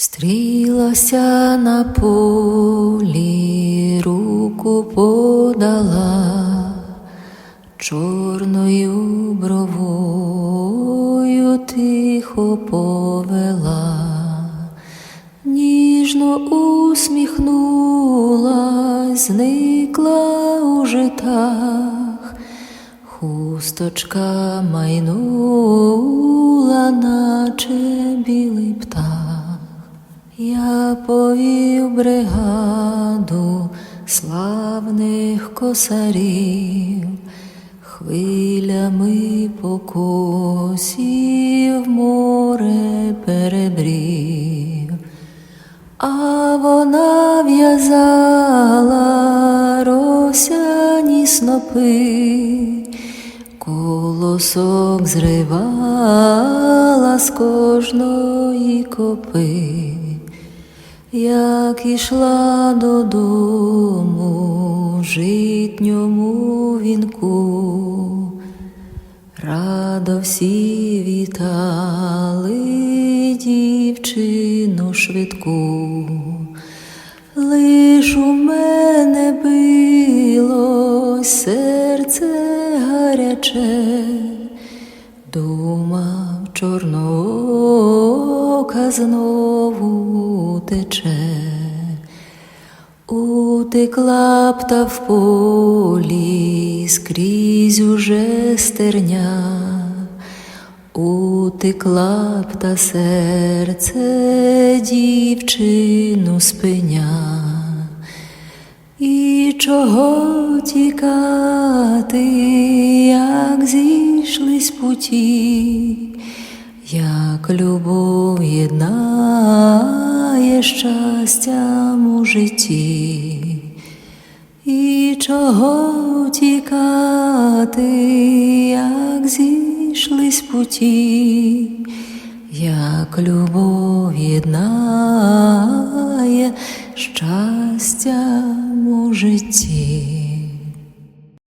Стрілася на полі, руку подала, чорною бровою тихо повела, ніжно усміхнулась, зникла у житах, хусточка майнула, повів бригаду славних косарів, хвилями по косі море перебрів, а вона в'язала росяні снопи, колосок зривала з кожної копи. Як ішла додому житньому вінку, радо всі вітали дівчину швидку, лиш у мене билось серце гаряче, думав чорноока знову тече. Утекла б та в полі скрізь уже стерня, утекла б та серце дівчину спиня. І чого тікати, як зійшлись путі, як любов є щастям у житті, і чого тікати, як зійшлись путі, як любов єднає щастям у житті.